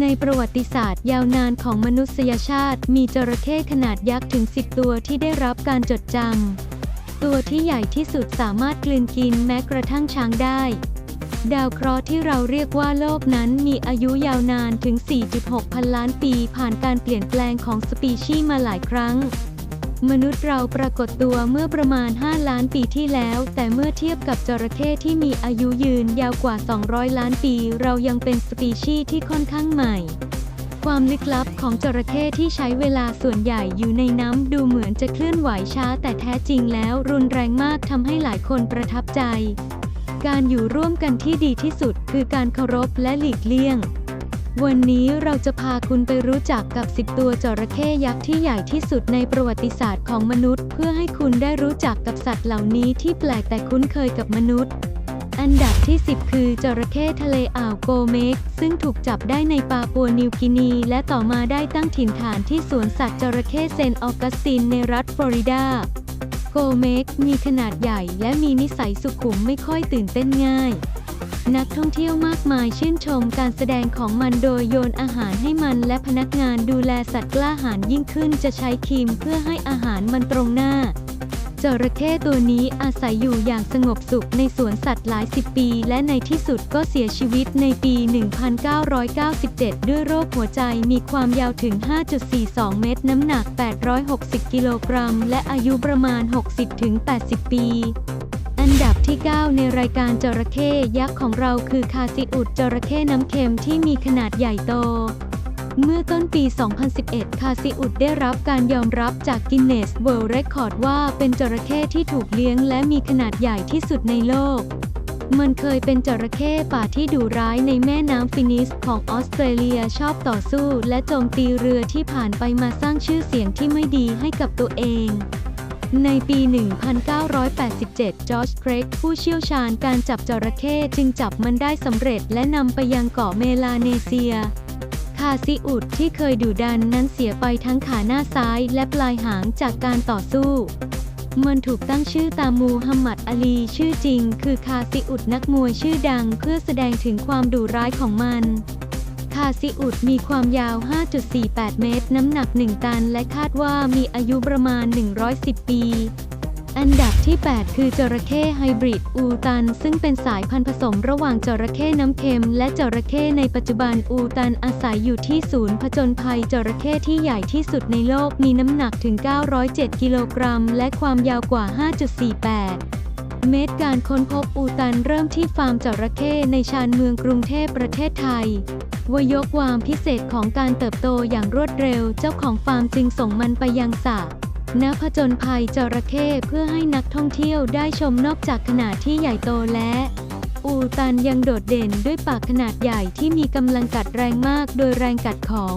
ในประวัติศาสตร์ยาวนานของมนุษยชาติ มีจระเข้ขนาดยักษ์ถึง 10 ตัวที่ได้รับการจดจำ ตัวที่ใหญ่ที่สุดสามารถกลืนกินแม้กระทั่งช้างได้ ดาวเคราะห์ที่เราเรียกว่าโลกนั้นมีอายุยาวนานถึง 4.6 พันล้านปีผ่านการเปลี่ยนแปลงของสปีชีส์มาหลายครั้ง มนุษย์เราปรากฏตัวเมื่อประมาณ 5 ล้านปีที่แล้ว แต่เมื่อเทียบกับจระเข้ที่มีอายุยืนยาวกว่า 200 ล้านปี เรายังเป็นสปีชีส์ที่ค่อนข้างใหม่ ความลึกลับของจระเข้ที่ใช้เวลาส่วนใหญ่อยู่ในน้ำดูเหมือนจะเคลื่อนไหวช้า แต่แท้จริงแล้วรุนแรงมากทำให้หลายคนประทับใจ การอยู่ร่วมกันที่ดีที่สุด คือการเคารพและหลีกเลี่ยง วันนี้เราจะพาคุณไปรู้จักกับ 10 ตัวจระเข้ยักษ์ที่ใหญ่ที่สุดในประวัติศาสตร์ของมนุษย์ เพื่อให้คุณได้รู้จักกับสัตว์เหล่านี้ที่แปลกแต่คุ้นเคยกับมนุษย์ อันดับที่ 10 คือจระเข้ทะเลอ่าวโกเมก ซึ่งถูกจับได้ในปาปัวนิวกินี และต่อมาได้ตั้งถิ่นฐานที่สวนสัตว์จระเข้เซนต์ออกัสตินในรัฐฟลอริดา โกเมกมีขนาดใหญ่และมีนิสัยสุขุมไม่ค่อยตื่นเต้นง่าย นักท่องเที่ยวมากมายชื่นชมการแสดงของมันโดยโยนอาหารให้มันและพนักงานดูแลสัตว์กล้าหาญยิ่งขึ้นจะใช้ครีมเพื่อให้อาหารมันตรงหน้าจระเข้ตัวนี้อาศัยอยู่อย่างสงบสุขในสวนสัตว์หลายสิบปี และในที่สุดก็เสียชีวิตในปี 1997 ด้วยโรคหัวใจมีความยาวถึง 5.42 เมตร น้ำหนัก 860 กิโลกรัม และอายุประมาณ 60-80 ปี อันดับที่ 9 ในรายการจระเข้ยักษ์ของเราคือคาซิอุดจระเข้น้ำเค็มที่มีขนาดใหญ่โต เมื่อต้นปี 2011 คาซิอุดได้รับการยอมรับจากกินเนสเวิลด์เรคคอร์ดว่าเป็นจระเข้ที่ถูกเลี้ยงและมีขนาดใหญ่ที่สุดในโลกมันเคยเป็นจระเข้ป่าที่ดุร้ายในแม่น้ำฟินิสของออสเตรเลียชอบต่อสู้และโจมตีเรือที่ผ่านไปมาสร้างชื่อเสียงที่ไม่ดีให้กับตัวเอง ในปี 1987 จอร์จเครกผู้เชี่ยวชาญการจับจระเข้จึงจับมันได้สำเร็จและนำไปยังเกาะเมลาเนเซีย คาซิอุดที่เคยดุดันนั้นเสียไปทั้งขาหน้าซ้ายและปลายหางจากการต่อสู้มันถูกตั้งชื่อตามมูฮัมหมัดอาลี ชื่อจริง คือคาซิอุดนักมวยชื่อดังเพื่อแสดงถึงความดุร้ายของมัน คาซิอุดมีความยาว 5.48 เมตร น้ำหนัก 1 ตัน และคาดว่ามีอายุประมาณ 110 ปีอันดับที่ 8 คือจระเข้ไฮบริดอูตัน ซึ่งเป็นสายพันธุ์ผสมระหว่างจระเข้น้ำเค็ม และจระเข้ในปัจจุบันอูตันอาศัยอยู่ที่ศูนย์ผจญภัยจระเข้ที่ใหญ่ที่สุดในโลกมีน้ำหนักถึง 907 กิโลกรัม และความยาวกว่า 5.48 เมตรการค้นพบอูตันเริ่มที่ฟาร์มจระเข้ในชานเมืองกรุงเทพประเทศไทย วยกความพิเศษของการเติบโตอย่างรวดเร็ว เจ้าของฟาร์มจึงส่งมันไปยังสระณผจญภัยจระเข้เพื่อให้นักท่องเที่ยวได้ชมนอกจากขนาดที่ใหญ่โตและอูตันยังโดดเด่นด้วยปากขนาดใหญ่ที่มีกำลังกัดแรงมากโดยแรงกัดของ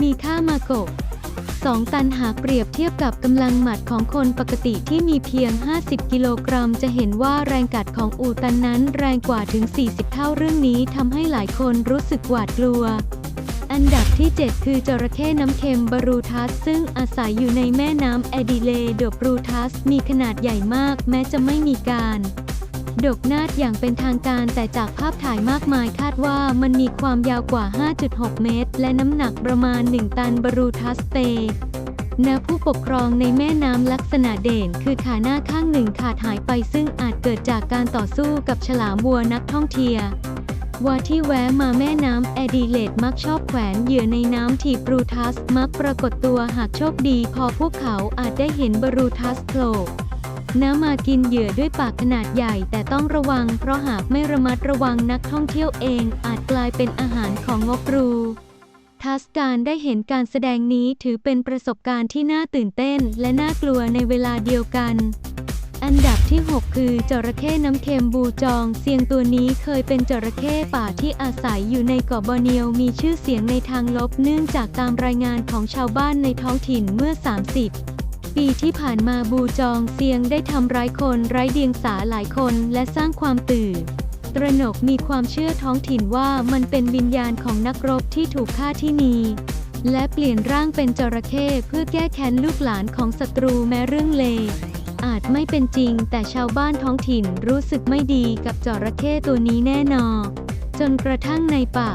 มีค่ามาโกะ 2 ตันหากเปรียบเทียบกับกำลังหมัดของคนปกติที่มีเพียง 50 กิโลกรัม จะเห็นว่าแรงกัดของอูตันนั้นแรงกว่าถึง 40 เท่าเรื่องนี้ทำให้หลายคนรู้สึกหวาดกลัวอันดับที่ 7 คือจระเข้น้ำเค็มบรูทัส ซึ่งอาศัยอยู่ในแม่น้ำแอดิเลดบรูทัส มีขนาดใหญ่มากแม้จะไม่มีการ ดกนาดอย่างเป็นทางการแต่จากภาพถ่ายมากมายคาดว่ามันมีความยาวกว่า 5.6 เมตร และน้ำหนักประมาณ 1 ตันบรูทัสเตณผู้ปกครองในแม่น้ำลักษณะเด่น คือขาหน้าข้างหนึ่งขาดหายไปซึ่งอาจเกิดจากการต่อสู้กับฉลามวัวนักท่องเที่ยวว่าที่แวะมาแม่น้ำแอดิเลดมักชอบแขวนเหยื่อในน้ำทีบรูทัส มักปรากฏตัวหากโชคดี พอพวกเขาอาจได้เห็นบรูทัสโผล่ น้ำมากินเหยื่อด้วยปากขนาดใหญ่แต่ต้องระวัง เพราะหากไม่ระมัดระวังนักท่องเที่ยวเอง อาจกลายเป็นอาหารของงกรูทัสการได้เห็นการแสดงนี้ถือเป็นประสบการณ์ที่น่าตื่นเต้น และน่ากลัวในเวลาเดียวกัน อันดับที่ 6 คือจระเข้น้ำเค็มบูจองเซียงตัวนี้เคยเป็นจระเข้ป่าที่อาศัยอยู่ในเกาะบอร์เนียวมีชื่อเสียงในทางลบเนื่องจากตามรายงานของชาวบ้านในท้องถิ่นเมื่อ 30 ปีที่ผ่านมาบูจองเซียงได้ทำร้ายคนไร้เดียงสาหลายคนและสร้างความตื่นตระหนกมีความเชื่อท้องถิ่นว่ามันเป็นวิญญาณของนักรบที่ถูกฆ่าที่นี่และเปลี่ยนร่างเป็นจระเข้เพื่อแก้แค้นลูกหลานของศัตรูแม้เรื่องเลอาจไม่เป็นจริงแต่ชาวบ้านท้องถิ่นรู้สึกไม่ดีกับจระเข้ตัวนี้แน่นอนจนกระทั่งในป่า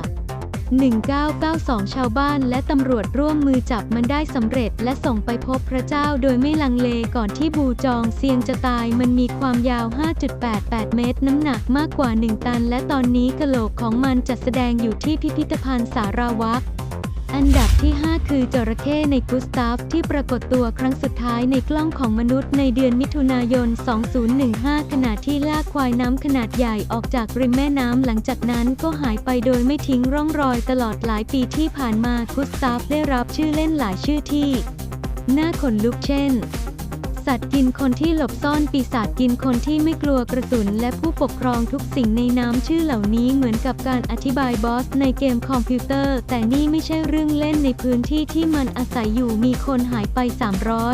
1992 ชาวบ้านและตำรวจร่วมมือจับมันได้สำเร็จและส่งไปพบพระเจ้าโดยไม่ลังเลก่อนที่บูจองเซียงจะตายมันมีความยาว 5.88 เมตร น้ำหนักมากกว่า 1 ตัน และตอนนี้กะโหลกของมันจัดแสดงอยู่ที่พิพิธภัณฑ์สาราวัก อันดับที่ 5 คือจระเข้ในกุสตาฟที่ปรากฏตัวครั้งสุดท้ายในกล้องของมนุษย์ในเดือนมิถุนายน 2015 ขณะที่ลากควายน้ำขนาดใหญ่ออกจากริมแม่น้ำหลังจากนั้นก็หายไปโดยไม่ทิ้งร่องรอยตลอดหลายปีที่ผ่านมากุสตาฟได้รับชื่อเล่นหลายชื่อที่ น่าขนลุกเช่น สัตว์กินคนที่หลบซ่อนปีศาจกินคนที่ไม่กลัวกระสุน และผู้ปกครองทุกสิ่งในน้ำชื่อเหล่านี้เหมือนกับการอธิบายบอสในเกมคอมพิวเตอร์ แต่นี่ไม่ใช่เรื่องเล่นในพื้นที่ที่มันอาศัยอยู่มีคนหายไป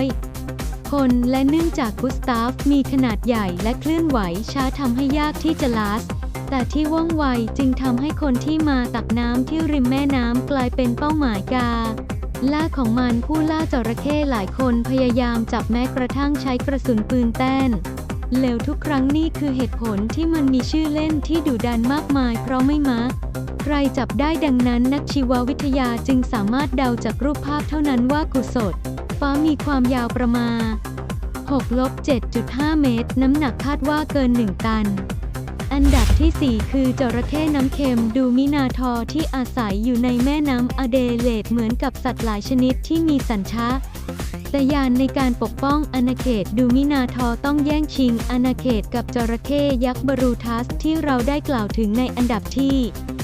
300คนและเนื่องจากกุสตาฟมีขนาดใหญ่และเคลื่อนไหวช้าทำให้ยากที่จะลาส แต่ที่ว่องไวจึงทำให้คนที่มาตักน้ำที่ริมแม่น้ำกลายเป็นเป้าหมายกา ล่าของมันผู้ล่าจระเข้หลายคนพยายามจับแม้กระทั่งใช้กระสุนปืนแต้นเลวทุกครั้งนี่คือเหตุผลที่มันมีชื่อเล่นที่ดุดันมากมายเพราะไม่มะใครจับได้ดังนั้นนักชีววิทยาจึงสามารถเดาจากรูปภาพเท่านั้นว่ากุศลฟ้ามีความยาวประมาณ6ลบ7.5 เมตร น้ำหนักคาดว่าเกิน 1 ตัน อันดับที่ 4 คือจระเข้น้ำเค็มดูมินาทอที่อาศัยอยู่ในแม่น้ำอเดเลดเหมือนกับสัตว์หลายชนิดที่มีสัญชาตญาณในการปกป้องอาณาเขตดูมินาทอต้องแย่งชิงอาณาเขตกับจระเข้ยักษ์บรูทัสที่เราได้กล่าวถึงในอันดับที่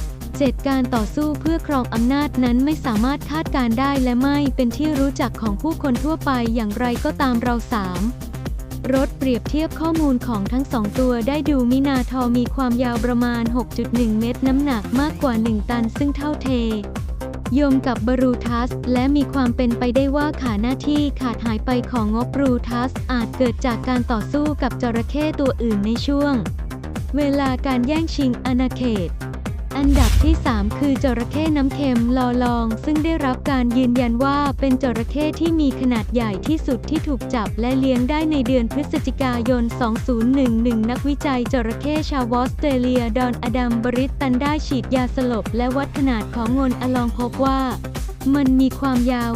7การต่อสู้เพื่อครองอำนาจนั้นไม่สามารถคาดการได้และไม่เป็นที่รู้จักของผู้คนทั่วไปอย่างไรก็ตามเราสาม รถเปรียบเทียบข้อมูลของทั้งสองตัวได้ดูมินาทอมีความยาวประมาณ 6.1 เมตรน้ำหนักมากกว่า 1 ตันซึ่งเท่าเท ยมกับบรูทัส และมีความเป็นไปได้ว่าขาหน้าที่ขาดหายไปของงบบรูทัส อาจเกิดจากการต่อสู้กับจระเข้ตัวอื่นในช่วง เวลาการแย่งชิงอาณาเขต อันดับที่ 3 คือจระเข้น้ำเค็มลอลอง ซึ่งได้รับการยืนยันว่าเป็นจระเข้ที่มีขนาดใหญ่ที่สุดที่ถูกจับและเลี้ยงได้ในเดือนพฤศจิกายน 2011 นักวิจัยจระเข้ชาวออสเตรเลียดอนอดัมบริสตันได้ฉีดยาสลบและวัดขนาดของงนอลองพบว่า มันมีความยาว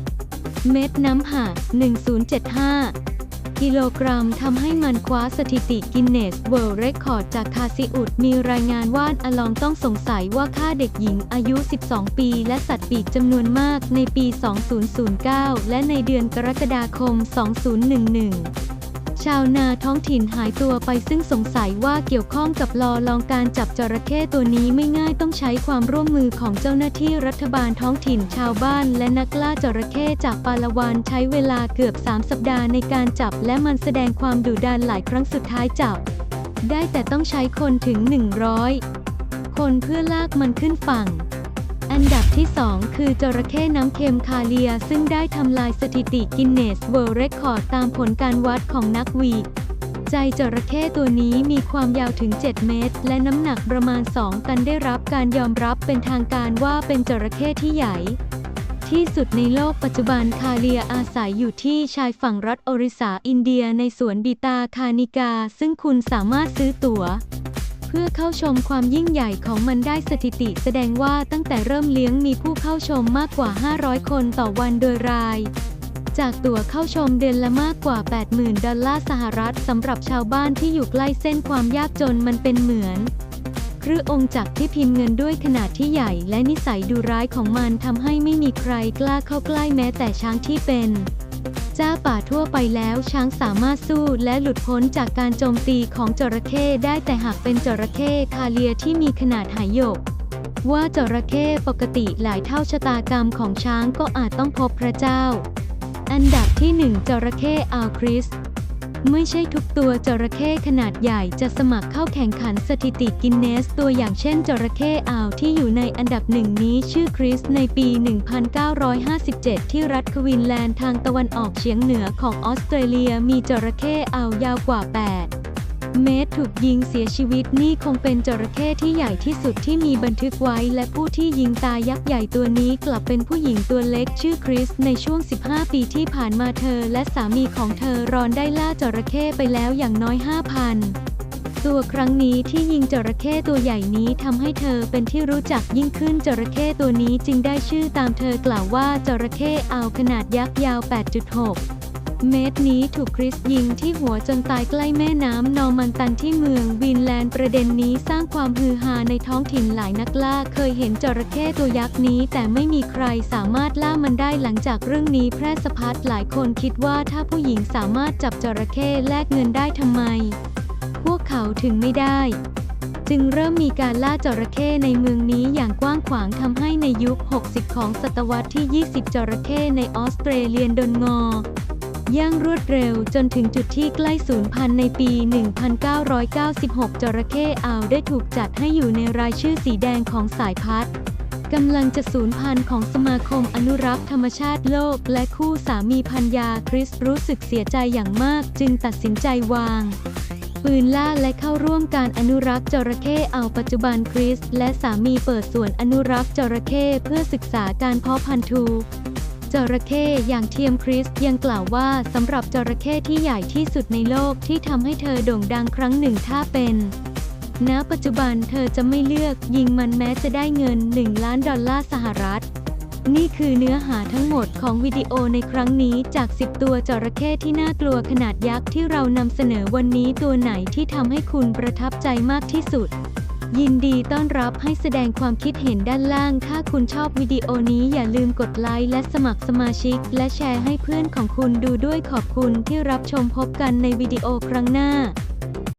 6.17 เม็ดน้ำหัก1075 กิโลกรัมทำให้มันคว้าสถิติกินเนสเวิลด์เรคคอร์ดจากคาซิอุด มีรายงานว่าอลองต้องสงสัยว่าฆ่าเด็กหญิงอายุ 12 ปี และสัตว์ปีกจำนวนมากในปี 2009 และในเดือนกรกฎาคม 2011 ชาวนาท้องถิ่นหายตัวไปซึ่งสงสัยว่าเกี่ยวข้องกับลอลองการจับจระเข้ตัวนี้ไม่ง่ายต้องใช้ความร่วมมือของเจ้าหน้าที่รัฐบาลท้องถิ่นชาวบ้านและนักล่าจระเข้จากปาลาวันใช้เวลาเกือบ 3 สัปดาห์ในการจับและมันแสดงความดุดันหลายครั้งสุดท้ายจับ ได้แต่ต้องใช้คนถึง 100 คนเพื่อลากมันขึ้นฝั่ง อันดับที่ 2 คือจระเข้น้ำเค็มคาเลีย ซึ่งได้ทำลายสถิติกินเนสเวิลด์เรคคอร์ดตามผลการวัดของนักวีใจจระเข้ตัวนี้มีความยาวถึง 7 เมตร และน้ำหนักประมาณ 2 ตันได้รับการยอมรับเป็นทางการว่าเป็นจระเข้ที่ใหญ่ ที่สุดในโลกปัจจุบันคาเลียอาศัยอยู่ที่ชายฝั่งรัฐอริสาอินเดียในสวนบีตาคานิกา ซึ่งคุณสามารถซื้อตั๋ว พื่อเข้าชมความยิ่งใหญ่ของมันได้สถิติแสดงว่าตั้งแต่เริ่มเลี้ยงมีผู้เข้าชมมากกว่า 500 คนต่อวันโดยราย จากตั๋วเข้าชมเดือนละมากกว่า 80,000 ดอลลาร์สหรัฐสำหรับชาวบ้านที่อยู่ใกล้เส้นความยากจนมันเป็นเหมือนเครือองค์จักรที่พิมพ์เงินด้วยขนาดที่ใหญ่และนิสัยดุร้ายของมันทำให้ไม่มีใครกล้าเข้าใกล้แม้แต่ช้างที่เป็น จ้าป่าทั่วไปแล้วช้างสามารถสู้และหลุดพ้นจากการโจมตีของจระเข้ได้แต่หากเป็นจระเข้คาเลียที่มีขนาดหายก ว่าจระเข้ปกติหลายเท่าชะตากรรมของช้างก็อาจต้องพบพระเจ้า อันดับที่ 1จระเข้อัลคริส ไม่ใช่ทุกตัวจระเข้ขนาดใหญ่จะสมัครเข้าแข่งขันสถิติกินเนส ตัวอย่างเช่นจระเข้อ่าวที่อยู่ในอันดับหนึ่งนี้ชื่อคริสในปี 1957 ที่รัฐควีนแลนด์ทางตะวันออกเฉียงเหนือของออสเตรเลียมีจระเข้อ่าวยาวกว่า 8 เมตรถูกยิงเสียชีวิตนี่คงเป็นจระเข้ที่ใหญ่ที่สุดที่มีบันทึกไว้ และผู้ที่ยิงตายยักษ์ใหญ่ตัวนี้กลับเป็นผู้หญิงตัวเล็กชื่อคริส ในช่วง 15 ปีที่ผ่านมาเธอและสามีของเธอรอนได้ล่าจระเข้ไปแล้วอย่างน้อย 5,000ตัวครั้งนี้ที่ยิงจระเข้ตัวใหญ่นี้ทำให้เธอเป็นที่รู้จักยิ่งขึ้นจระเข้ตัวนี้จึงได้ชื่อตามเธอกล่าวว่าจระเข้อาวขนาดยักษ์ยาว 8.6 เมตรนี้ถูกคริสยิงที่หัวจนตายใกล้แม่น้ำนอร์มันตันที่เมืองวินแลนด์ประเด็นนี้สร้างความฮือฮาในท้องถิ่นหลายนักล่าเคยเห็นจระเข้ตัวยักษ์นี้ แต่ไม่มีใครสามารถล่ามันได้หลังจากเรื่องนี้แพร่สะพัดหลายคนคิดว่าถ้าผู้หญิงสามารถจับจระเข้แลกเงินได้ทำไม พวกเขาถึงไม่ได้จึงเริ่มมีการล่าจระเข้ในเมืองนี้อย่างกว้างขวางทำให้ในยุค 60 ของศตวรรษที่ 20 จระเข้ในออสเตรเลียดนงอ ย่างรวดเร็วจนถึงจุดที่ใกล้สูญพันธุ์ในปี 1996 จระเข้อาวได้ถูกจัดให้อยู่ในรายชื่อสีแดงของสายพันธุ์กำลังจะสูญพันธุ์ของสมาคมอนุรักษ์ธรรมชาติโลก และคู่สามีพันยาคริสรู้สึกเสียใจอย่างมากจึงตัดสินใจวางปืนล่าและเข้าร่วมการอนุรักษ์จระเข้เอาปัจจุบันคริส และสามีเปิดสวนอนุรักษ์จระเข้เพื่อศึกษาการเพาะพันธุ์ จระเข้อย่างเทียมคริสยังกล่าวว่าสำหรับจระเข้ที่ใหญ่ที่สุดในโลกที่ทำให้เธอโด่งดังครั้งหนึ่งถ้าเป็น ณ ปัจจุบันเธอจะไม่เลือกยิงมันแม้จะได้เงิน 1 ล้านดอลลาร์สหรัฐ นี่คือเนื้อหาทั้งหมดของวิดีโอในครั้งนี้จาก 10 ตัวจระเข้ที่น่ากลัวขนาดยักษ์ที่เรานำเสนอวันนี้ตัวไหนที่ทำให้คุณประทับใจมากที่สุด ยินดีต้อนรับให้แสดงความคิดเห็นด้านล่าง ถ้าคุณชอบวิดีโอนี้อย่าลืมกดไลค์และสมัครสมาชิก และแชร์ให้เพื่อนของคุณดูด้วยขอบคุณที่รับชมพบกันในวิดีโอครั้งหน้า